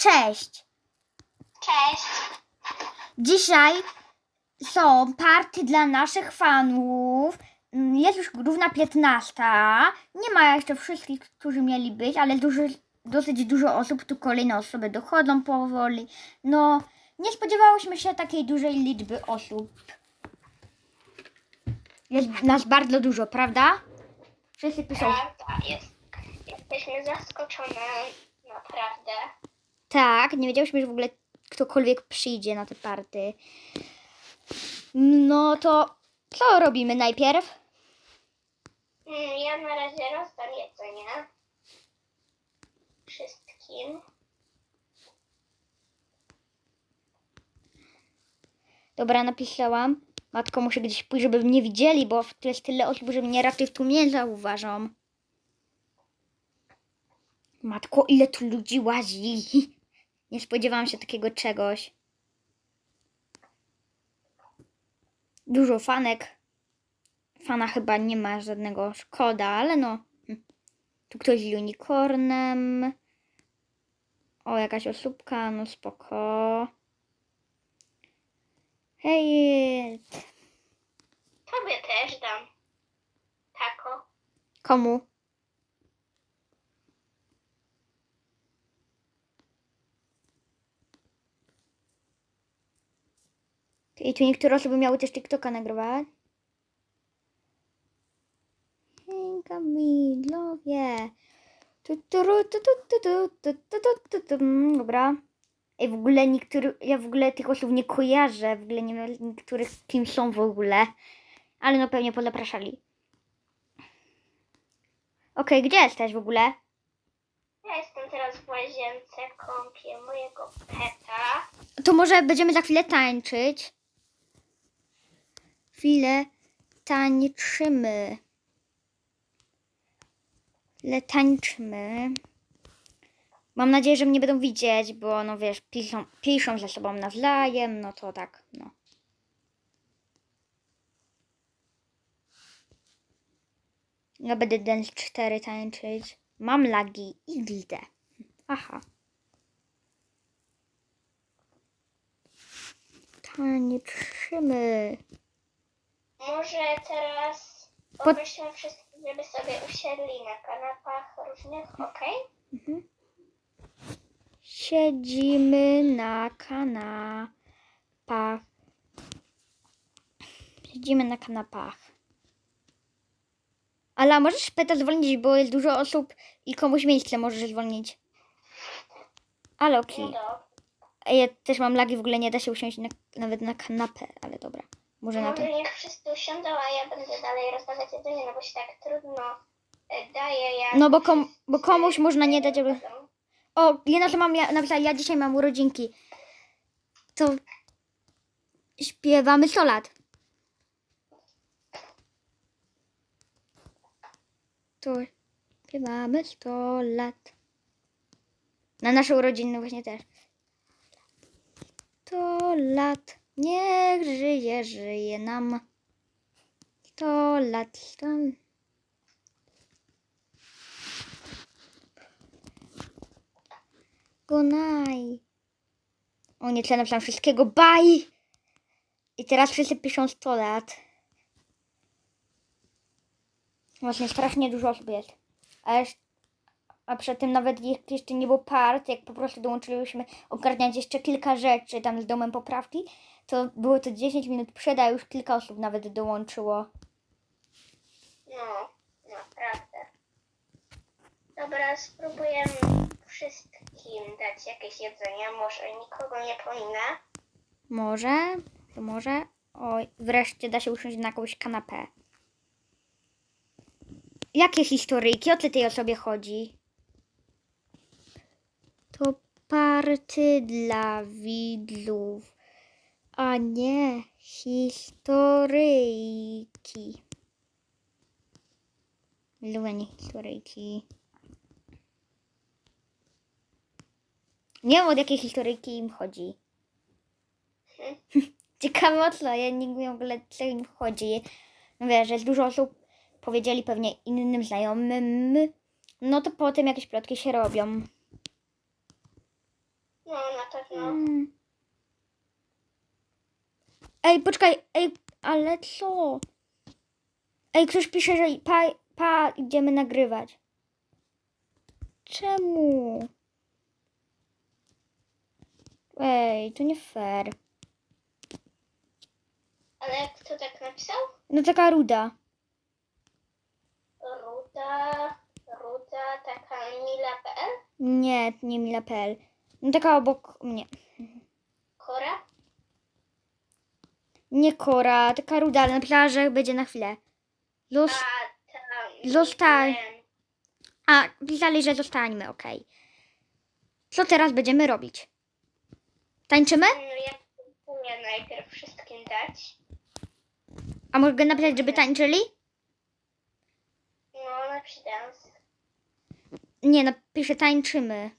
Cześć! Cześć. Dzisiaj są party dla naszych fanów. Jest już równa 15. Nie ma jeszcze wszystkich, którzy mieli być, ale duży, dosyć dużo osób, tu kolejne osoby dochodzą powoli. No, nie spodziewałyśmy się takiej dużej liczby osób. Jest nas bardzo dużo, prawda? Wszyscy piszą. Prawda, jest, jesteśmy zaskoczone, naprawdę. Tak, nie wiedziałyśmy, że w ogóle ktokolwiek przyjdzie na te party. No to co robimy najpierw? Mm, Ja na razie rozdam jedzenie. Wszystkim. Dobra, napisałam. Matko, muszę gdzieś pójść, żeby mnie widzieli, bo tu jest tyle osób, że mnie raczej tu nie zauważą. Matko, ile tu ludzi łazi. Nie spodziewałam się takiego czegoś. Dużo fanek. Fana chyba nie ma żadnego, szkoda, ale no. Tu ktoś z unicornem. O, jakaś osóbka, no spoko. Hej, Tobie też dam. Tako. komu? I tu niektóre osoby miały też TikToka nagrywać. Hejka midlowie. Dobra. Ej, w ogóle niektórych, ja w ogóle tych osób nie kojarzę, w ogóle nie wiem niektórych kim są w ogóle. Ale no pewnie pozapraszali. Okej, okay, gdzie jesteś w ogóle? Ja jestem teraz w łazience, kąpię mojego peta. To może będziemy za chwilę tańczyć? Chwilę tańczymy. Chwilę tańczymy. Mam nadzieję, że mnie będą widzieć, bo no wiesz, piszą, piszą ze sobą nawzajem, no to tak, no. Ja będę Dance 4 tańczyć. Mam lagi XD. Aha. Tańczymy. Może teraz Po- poprosimy wszystkich, żeby sobie usiedli na kanapach różnych, okej? Mhm. Siedzimy na kanapach. Siedzimy na kanapach. Ale możesz peta zwolnić, bo jest dużo osób i komuś miejsce możesz zwolnić. Ale No okej. dobra. A Ja też mam lagi, w ogóle nie da się usiąść na, nawet na kanapę, ale dobra. Może na to. Może niech wszyscy usiądą, a ja będę dalej rozdawać jedzenie, no bo się tak trudno e, daje. Jak No bo, kom, bo komuś można nie dać, żeby... O, Lena, że mam, ja, napisała, ja dzisiaj mam urodzinki. To śpiewamy 100 lat. To śpiewamy 100 lat. Na nasze urodziny właśnie też. 100 lat, niech żyje, żyje nam. 100 lat, 100 Gonaj. O nie, napisałam wszystkiego. Bye! I teraz wszyscy piszą 100 lat. Właśnie strasznie dużo osób jest. A, jeszcze, a tym nawet jeszcze nie było part, jak po prostu dołączyliśmy ogarniać jeszcze kilka rzeczy tam z domem poprawki, to było to 10 minut przed, a już kilka osób nawet dołączyło. No, naprawdę. Dobra, spróbujemy wszystkim dać jakieś jedzenie. Może nikogo nie pominę. Może, to może. Oj, wreszcie da się usiąść na jakąś kanapę. Jakie historyjki? O co tej osobie chodzi? To party dla widzów, a nie historyjki. Lubię nie historyjki. Nie wiem od jakiej historyjki im chodzi. Ciekawe o co, ja nie wiem w ogóle co im chodzi. No wiesz, że jest dużo osób, powiedzieli pewnie innym znajomym, no to potem jakieś plotki się robią. No, na pewno. Mm. Ej, poczekaj, ej, ale co? Ej, ktoś pisze, że pa, pa, idziemy nagrywać. Czemu? Ej, to nie fair. Ale kto tak napisał? No taka ruda. Ruda, Ruda, taka mila.pl? Nie, nie Mila.pl. No taka obok mnie. Kora? Nie Kora, taka ruda, ale napisała, że będzie na chwilę. Los... A, tam. Zostań. A, pisali, że zostańmy, okej. Co teraz będziemy robić? Tańczymy? No, ja próbuję najpierw wszystkim dać. A mogę napisać, żeby tańczyli? No, na. Nie, napiszę tańczymy.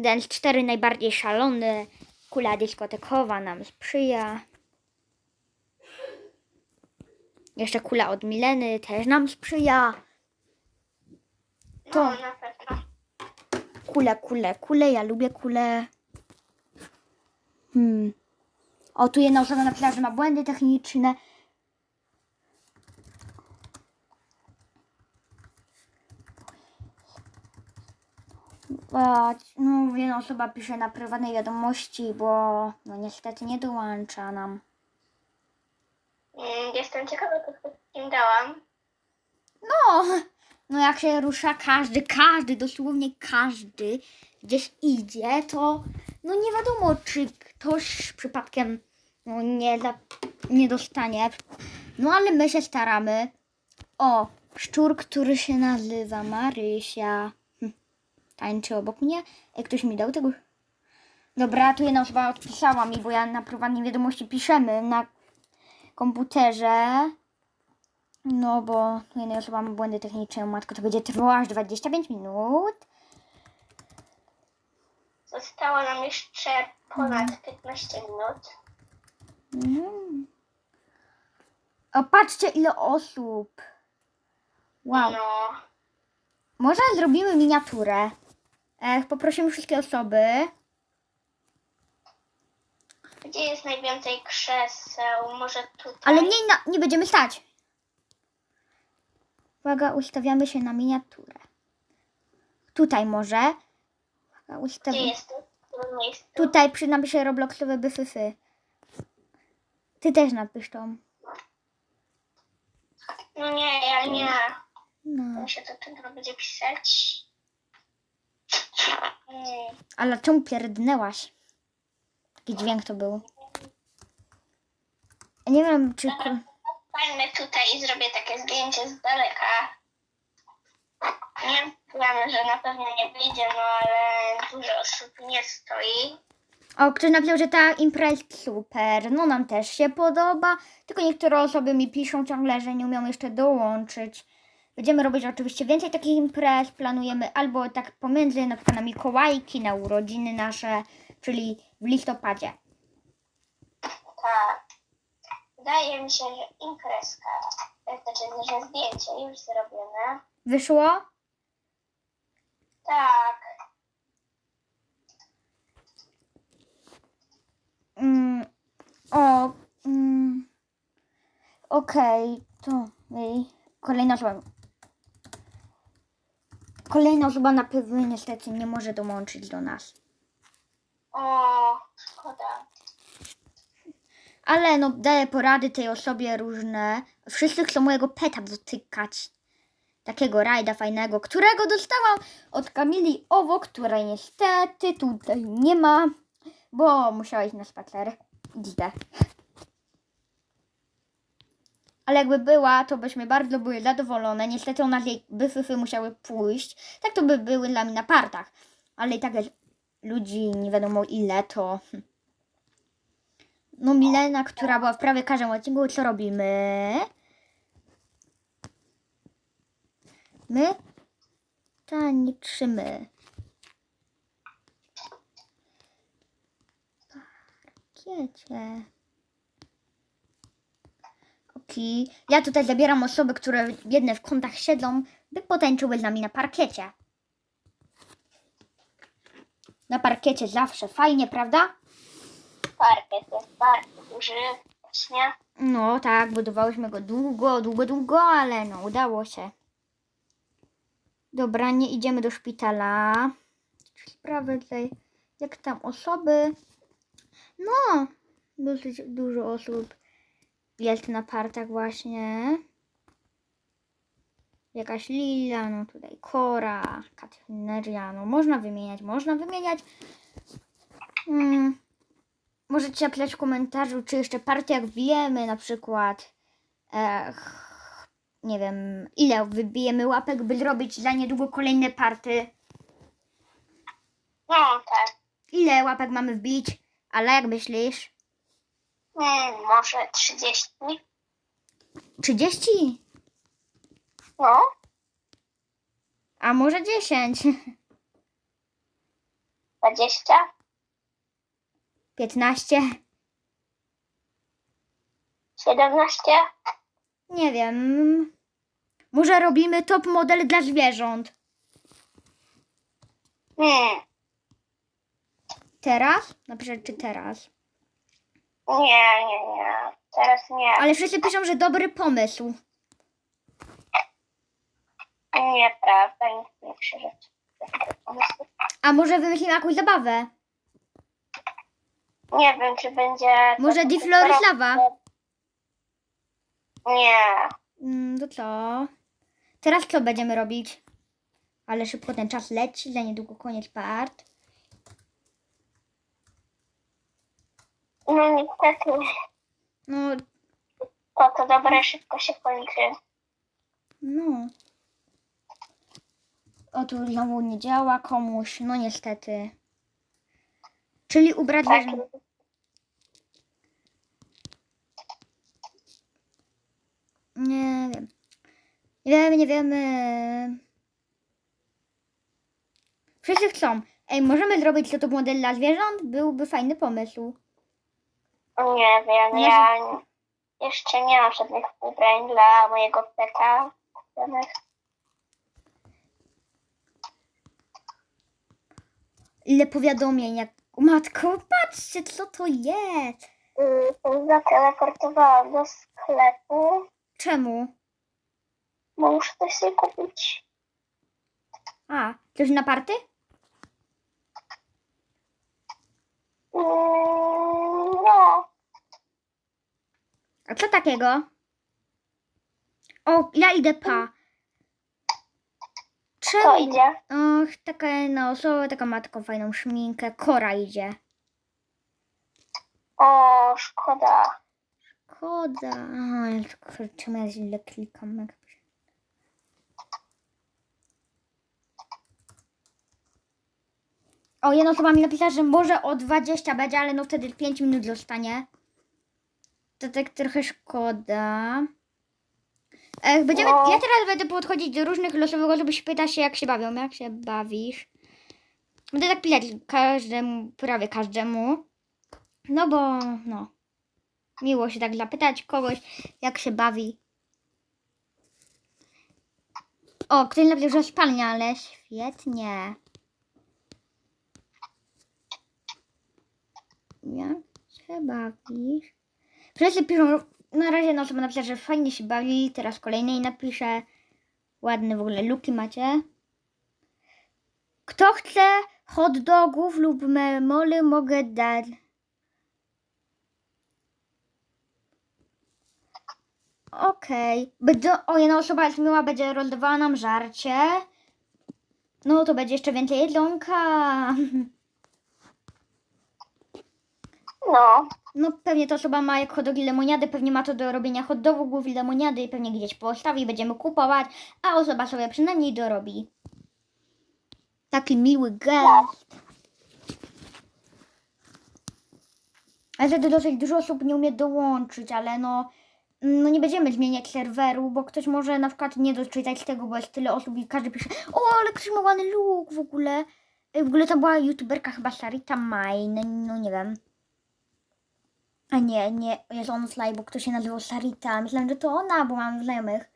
Dance 4 najbardziej szalony. Kula dyskotekowa nam sprzyja. Jeszcze kula od Mileny też nam sprzyja. No, To. na. Kule, kule, kule, ja lubię kule. Hmm. O, tu jedna osoba napisała, że ma błędy techniczne. No, jedna osoba pisze na prywatnej wiadomości, bo no niestety nie dołącza nam. Mm, Jestem ciekawa, co wszystkim dałam. No, no jak się rusza każdy, każdy, dosłownie każdy gdzieś idzie, to no nie wiadomo, czy ktoś przypadkiem no, nie, nie dostanie. No ale my się staramy. O, szczur, który się nazywa Marysia. Tańczy obok mnie. Ej, ktoś mi dał tego. Dobra, tu jedna osoba odpisała mi, bo ja na prywatnej wiadomości piszemy na komputerze. No bo tu jedna osoba ma błędy techniczne, matko, to będzie trwało aż 25 minut. Zostało nam jeszcze ponad 15 minut. Mm. O, patrzcie ile osób. Wow. No, Może zrobimy miniaturę. Poprosimy wszystkie osoby. gdzie jest najwięcej krzeseł? Może tutaj? Ale nie, na, nie będziemy stać. Uwaga, ustawiamy się na miniaturę. Tutaj może. Uwaga, Gdzie ustawiamy. jest to? W którym miejscu? Tutaj przy napiszę Robloxowe byfyfy. Ty też napisz tą. No nie, ja nie. No. Mi się to będzie pisać. Ale czemu pierdnęłaś? Taki dźwięk to był. Ja nie wiem, czy... Stańmy tutaj i zrobię takie zdjęcie z daleka. Nie wiem, że na pewno nie wyjdzie, no ale dużo osób nie stoi. O, ktoś napisał, że ta impreza jest super. No nam też się podoba. Tylko niektóre osoby mi piszą ciągle, że nie umieją jeszcze dołączyć. Będziemy robić oczywiście więcej takich imprez. Planujemy albo tak pomiędzy na przykład na Mikołajki, na urodziny nasze, czyli w listopadzie. Tak. Wydaje mi się, że imprezka, to znaczy, że zdjęcie już zrobione. Wyszło? Tak. Mm, o, mm, okej, to ej, kolejna osoba. Kolejna osoba na pewno niestety nie może dołączyć do nas. O, szkoda. Ale no, daję porady tej osobie różne. Wszyscy chcą mojego peta dotykać. Takiego rajda fajnego, którego dostałam od Kamili Owo, której niestety tutaj nie ma, bo musiała iść na spacer. XD. Ale jakby była, to byśmy bardzo były zadowolone. Niestety ona z jej byfyfy musiały pójść. Tak to by były dla mnie na partach. Ale i tak ludzi nie wiadomo ile, to... hm. No Milena, która była w prawie każdym odcinku, co robimy? My tańczymy. Parkiecie. Ja tutaj zabieram osoby, które jedne w kątach siedzą, by potańczyły z nami na parkiecie. Na parkiecie zawsze fajnie, prawda? Parkiet jest bardzo duży. Właśnie. No tak, budowałyśmy go długo, długo, długo, ale no udało się. Dobra, nie idziemy do szpitala. Sprawy tutaj, jak tam osoby. No, dosyć dużo osób jest na partach właśnie. Jakaś Lila, no tutaj Kora, Katyneria, no można wymieniać, można wymieniać. Mm. Możecie napisać w komentarzu, czy jeszcze partiach wbijemy na przykład. Ech, nie wiem, ile wybijemy łapek, by zrobić za niedługo kolejne party. No tak. Ile łapek mamy wbić? Ale jak myślisz? Hmm, może 30? 30? No. A może 10? 20? 15? 17? Nie wiem. Może robimy top model dla zwierząt. Hmm. Teraz? Napiszę, czy teraz. Nie, nie, nie. Teraz nie. Ale wszyscy piszą, że dobry pomysł. Nieprawda, nikt nie przyszedł. A może wymyślimy jakąś zabawę? Nie wiem, czy będzie... to Może taki Diflorislawa? Nie. Mm, to co? Teraz co będziemy robić? Ale szybko ten czas leci, za niedługo koniec part. No niestety, No, to to dobre szybko się kończy. no. O, tu znowu nie działa komuś, no niestety. Czyli ubrać Tak. Nie wiem. Nie wiemy, nie wiemy. Wszyscy chcą. Ej, możemy zrobić to model dla zwierząt? Byłby fajny pomysł. Nie wiem, Nie, ja jeszcze nie mam żadnych ubrań dla mojego peta. kupionych. Ile powiadomień, jak... Matko, patrzcie, co to jest. Y, Zateleportowałam do sklepu, Czemu? bo muszę coś sobie kupić. A, coś na party? Mm, No, A co takiego? O, ja idę pa. Czemu? to idzie. Och, taka jedna osoba, taka ma taką fajną szminkę. Kora idzie. O, szkoda. Koda. Aha, czemu ja źle klikam? jak- O, jedna osoba mi napisała, że może o 20 będzie, ale no wtedy 5 minut zostanie. To tak trochę szkoda. E, będziemy, ja teraz będę podchodzić do różnych losowych osób i pyta się, jak się bawią, jak się bawisz. Będę tak pisać każdemu, prawie każdemu. No bo, no. Miło się tak zapytać kogoś, jak się bawi. O, ktoś napisał, że spalnia, ale świetnie. Jak się bawisz? Wszyscy piszą, na razie no osoba napisała, że fajnie się bawi, teraz kolejnej napiszę. Ładne w ogóle luki macie. Kto chce hot dogów lub memoli mogę dać. Okej. Będzie, o, jedna osoba jest miła, będzie rozdawała nam żarcie. No to będzie jeszcze więcej jedzonka. No, No pewnie ta osoba ma jak hot dogi lemoniady, pewnie ma to do robienia hot dogów lemoniady i pewnie gdzieś postawi, będziemy kupować, a osoba sobie przynajmniej dorobi. Taki miły gest. Ale wtedy dosyć dużo osób nie umie dołączyć, ale no, no nie będziemy zmieniać serweru, bo ktoś może na przykład nie doczytać tego, bo jest tyle osób i każdy pisze, o, ale ładny look w ogóle. W ogóle to była youtuberka chyba Sarita Mine, no nie wiem. A nie, nie, jest on slaj, bo ktoś się nazywał Sarita. Myślałem, że to ona, bo mam znajomych.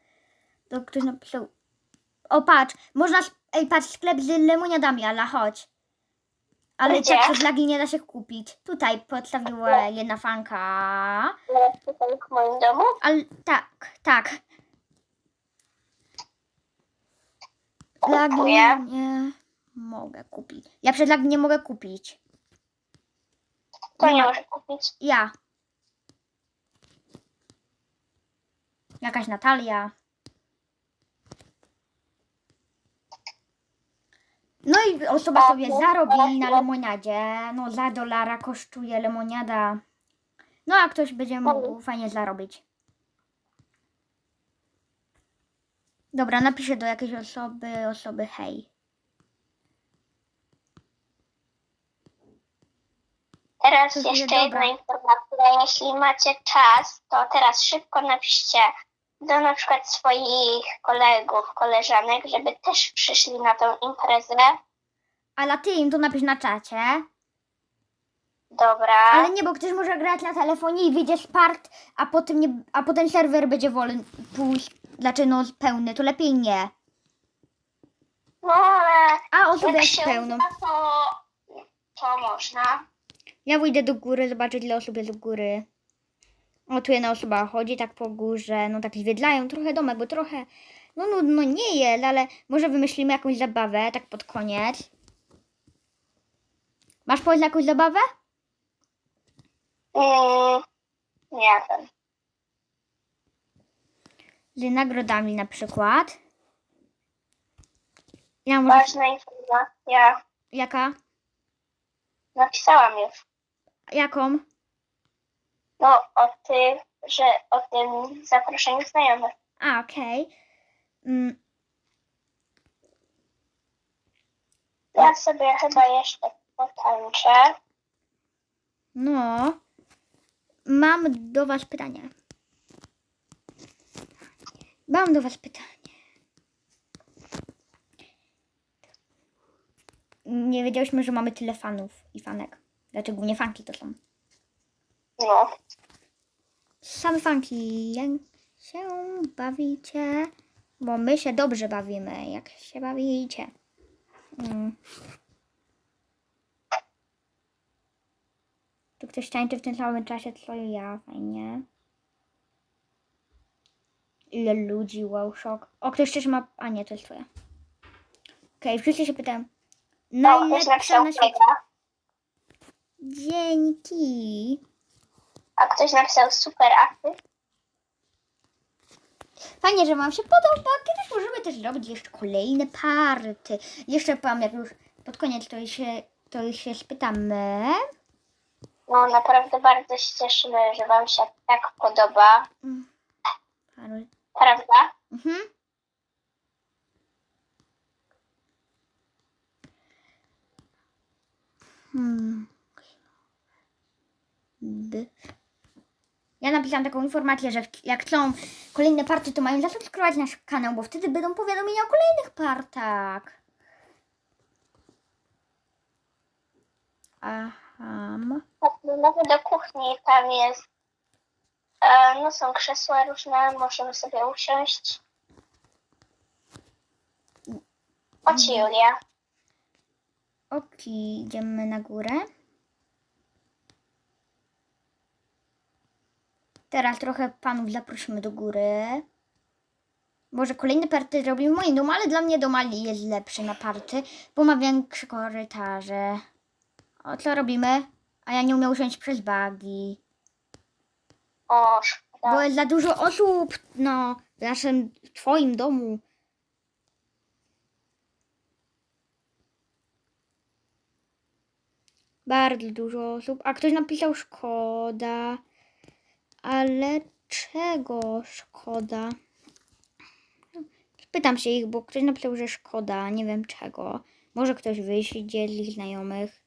To ktoś napisał. O, patrz, można. Ej, patrz, sklep z lemoniadami, ale chodź. Ale Gdzie? tak przez lagi nie da się kupić. Tutaj podstawiła jedna fanka. Tutaj w moim domu. Ale tak, tak. Lagi Kupuję. nie mogę kupić. Ja przez lagi nie mogę kupić. To Nie może kupić. Ja. Jakaś Natalia. No i osoba sobie no, zarobi na no. lemoniadzie. No za dolara kosztuje lemoniada. No a ktoś będzie mógł fajnie zarobić. Dobra, napiszę do jakiejś osoby, osoby hej. Teraz To jeszcze dobra. jedna informacja. Jeśli macie czas, to teraz szybko napiszcie do na przykład swoich kolegów, koleżanek, żeby też przyszli na tą imprezę. Ale ty im to napisz na czacie. Dobra. Ale nie, bo ktoś może grać na telefonie i wyjdzie spart, a potem, nie, a potem serwer będzie wolny, pójść, znaczy no pełny, to lepiej nie. No ale A osoby jak jak się pełną. uda, to, to można. Ja wyjdę do góry, zobaczyć ile osób jest u góry. O, tu jedna osoba chodzi tak po górze, no tak zwiedlają trochę domek, bo trochę, no nudno nie jest, ale może wymyślimy jakąś zabawę, tak pod koniec. Masz pomysł na jakąś zabawę? Mm, nie wiem. Z nagrodami na przykład. Ja może... Ważna informacja. Jaka? Napisałam już. Jaką? No o tym, że o tym zaproszeniu znajomych. A, okej. Mm, Ja sobie chyba jeszcze potańczę. No, mam do Was pytanie. Mam do Was pytanie. Nie wiedziałyśmy, że mamy tyle fanów i fanek. Znaczy głównie fanki to są. No. Same fanki, jak się bawicie? Bo my się dobrze bawimy, jak się bawicie. Mm. Tu ktoś tańczy w tym samym czasie, co ja, fajnie. Ile ludzi, wow, szok. O, ktoś też ma... A nie, to jest twoja. Okej, wszyscy się pytają. No, Najlepsza na świecie. Dzięki. a ktoś napisał super akty. Fajnie, że Wam się podoba. Kiedyś możemy też zrobić jeszcze kolejne party. Jeszcze powiem, jak już pod koniec to się, to się spytamy. No naprawdę bardzo się cieszymy, że Wam się tak podoba. Paru- Prawda? Mhm. Hmm. Ja napisałam taką informację, że jak chcą kolejne party, to mają zasubskrybować nasz kanał, bo wtedy będą powiadomienia o kolejnych partach. Aha. Tak, no do kuchni tam jest. E, no są krzesła różne, możemy sobie usiąść. Chodź Julia. Okej, idziemy na górę. Teraz trochę panów zaprosimy do góry. Może kolejne party zrobimy w moim domu, ale dla mnie dom Ali jest lepszy na party, bo ma większe korytarze. O, co robimy? A ja nie umiem usiąść przez bagi. O, szkoda. Bo jest za dużo osób, no, w naszym, w twoim domu. Bardzo dużo osób. A ktoś napisał szkoda. Ale czego szkoda? Pytam się ich, bo ktoś napisał, że szkoda. Nie wiem czego. Może ktoś wyjdzie z ich znajomych.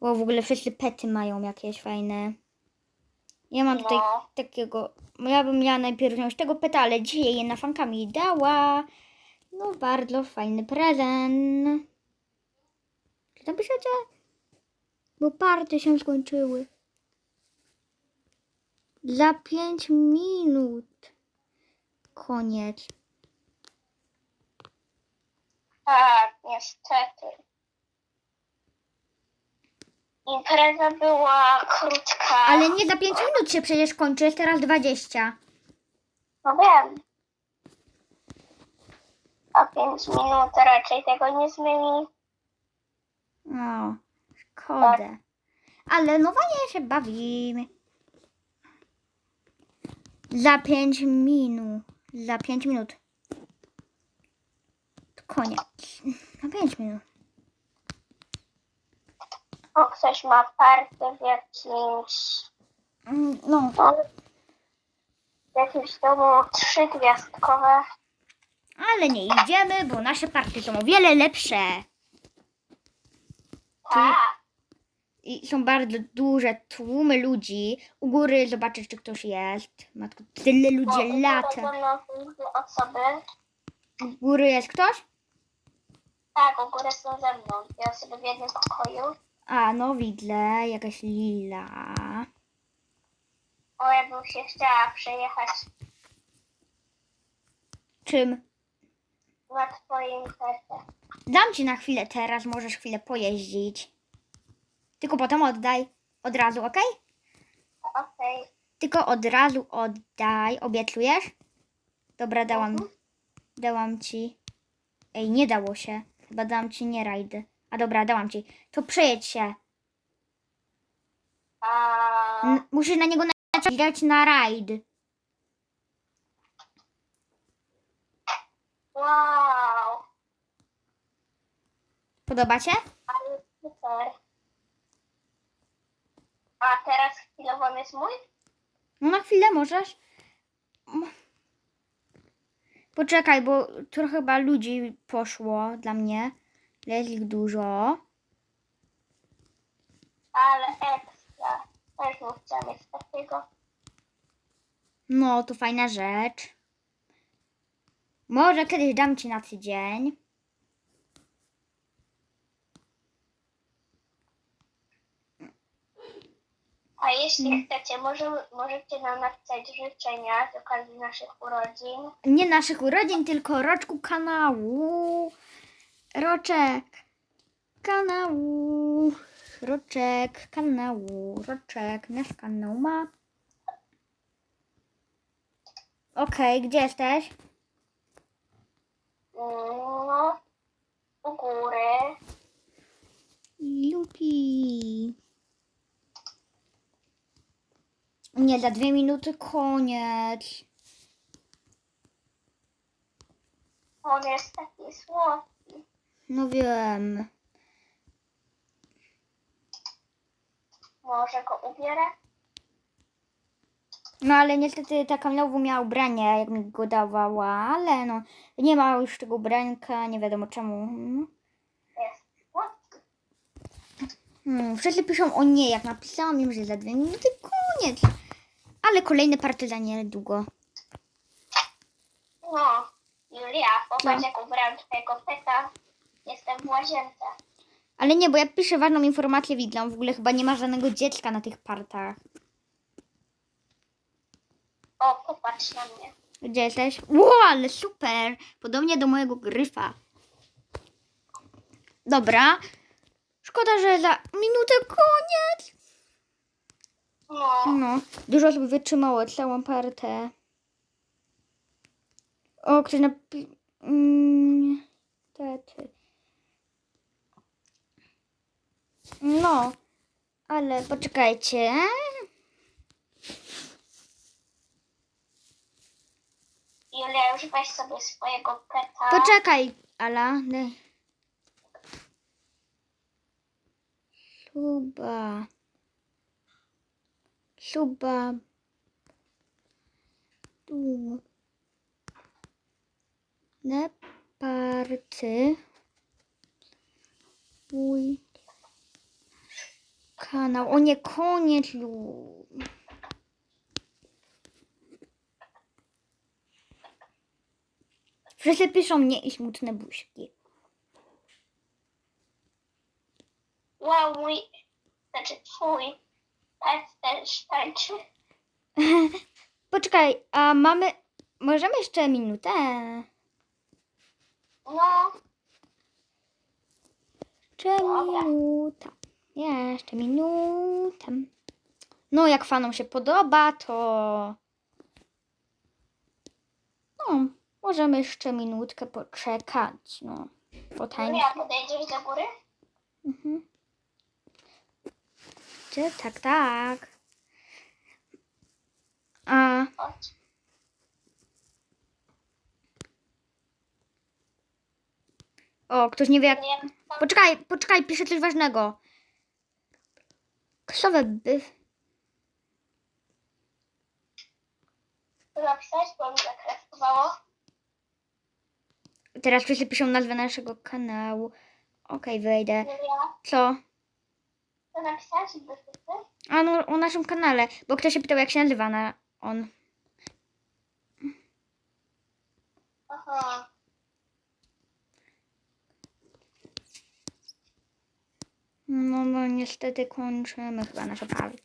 Bo w ogóle wszyscy pety mają jakieś fajne. Ja mam tutaj No. takiego. Ja bym miała najpierw wziąć tego peta, ale dzisiaj jedna fanka mi dała. No, bardzo fajny prezent. Czy tam piszecie? Bo party się skończyły. Za pięć minut. Koniec. Tak, niestety. Impreza była krótka. Ale nie za pięć minut się przecież kończy, jest teraz 20. No wiem. A 5 minut raczej tego nie zmieni. No, szkoda. Ale no fajnie się bawimy. Za pięć minut. Za pięć minut. To Koniec. Na pięć minut. O, ktoś ma partię w jakimś, no, w jakimś domu trzygwiazdkowe. ale nie idziemy, bo nasze partie są o wiele lepsze. Tak. I są bardzo duże tłumy ludzi. U góry zobaczysz, czy ktoś jest. Matko, tyle ludzi lata. osoby. U góry jest ktoś? Tak, u góry są ze mną. Dwie osoby w jednym pokoju. A, no widzę, jakaś lila. O, ja bym się chciała przejechać Czym? na twojej imprezie. Dam ci na chwilę teraz, możesz chwilę pojeździć. Tylko potem oddaj. Od razu, ok? Okej. Tylko od razu oddaj. Obiecujesz? Dobra, dałam. Mhm. Dałam ci. Ej, nie dało się. Chyba dałam ci nie rajdy. A dobra, dałam ci. To przejedź się. A... N- musisz na niego naciskać na rajd. Wow. Podoba cię? Ale super. A teraz chwilowo on jest mój? No na chwilę możesz. Poczekaj, bo trochę chyba ludzi poszło dla mnie. Jest ich dużo. Ale ekstra. Też bym chciała mieć takiego. No, to fajna rzecz. Może kiedyś dam ci na tydzień. A jeśli chcecie, może, możecie nam napisać życzenia z okazji naszych urodzin. Nie naszych urodzin, tylko roczku kanału. Roczek kanału. Roczek kanału. Roczek nasz kanał ma. Okej, gdzie jesteś? No, u góry. Lupi. Nie, za dwie minuty koniec. On jest taki słodki. No wiem. Może go ubierę? No ale niestety ta Kamilowa miała ubranie, jak mi go dawała, ale no nie ma już tego ubranka, nie wiadomo czemu. Jest słodki. Hmm, wszyscy piszą o nie, jak napisałam im, że za dwie minuty koniec. Ale kolejne partie za niedługo. No, Julia, popatrz No. jak ubrałam twojego peta. Jestem w łazience. Ale nie, bo ja piszę ważną informację widzę, w ogóle chyba nie ma żadnego dziecka na tych partach. O, popatrz na mnie. Gdzie jesteś? Ło, ale super! Podobnie do mojego gryfa. Dobra. Szkoda, że za minutę koniec. No, dużo osób wytrzymało całą partę. O, ktoś napi... Mm, Niestety. No, ale poczekajcie. Julia, już weź sobie swojego peta. Poczekaj, Ala. Daj. Suba. Suba. Tu. Na party. Mój kanał. O nie, koniec. Wszyscy piszą mnie i smutne buźki. Wow, mój, znaczy twój też tańczy. Poczekaj, a mamy. Możemy jeszcze minutę? No, Jeszcze Dobra. minuta. Jeszcze minuta. No, jak fanom się podoba, to. No, możemy jeszcze minutkę poczekać. No, potańczyć. Julia, podejdziesz do góry? Mhm. Czy tak, tak. A, Chodź. o, ktoś nie wie jak. Poczekaj, poczekaj, piszę coś ważnego. Ksowe by. napisać, bo mi. Teraz wszyscy piszą nazwę naszego kanału. Okej, wejdę. Julia, Co? To napisać do wszyscy? A no, o naszym kanale, bo ktoś się pytał, jak się nazywa na on. Aha. No, no niestety kończymy chyba nasze party.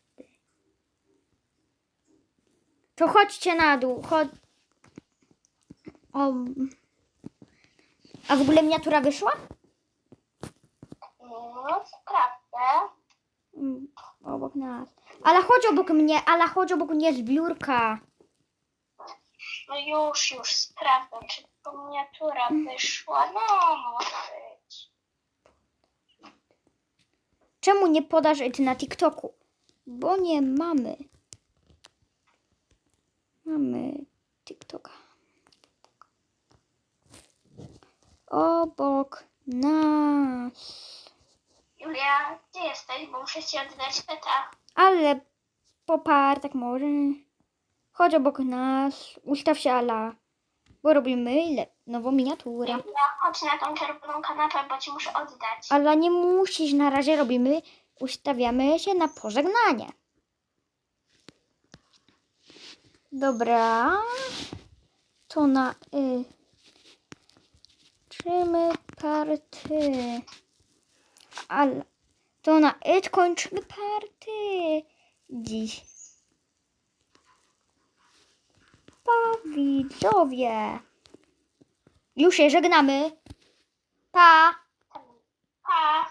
To chodźcie na dół, chodź. O. A w ogóle miniatura wyszła? No, sprawdzę. Mm, Obok nas. Ale chodź obok mnie, ale chodź obok mnie z biurka. No już, już sprawdzę, czy miniatura wyszła. No, może być. Czemu nie podasz na TikToku? Bo nie mamy. Mamy TikToka. Obok nas. Julia, gdzie jesteś? Bo muszę ci oddać peta. Ale popar, tak może. Chodź obok nas. Ustaw się ala. Bo robimy le- nową miniaturę. Julia, chodź na tą czerwoną kanapę, bo ci muszę oddać. Ale nie musisz, na razie robimy, ustawiamy się na pożegnanie. Dobra. To na y. Czymy party. Ale to na y, it kończymy party dziś. Pa widzowie. Już się żegnamy. Pa. Pa.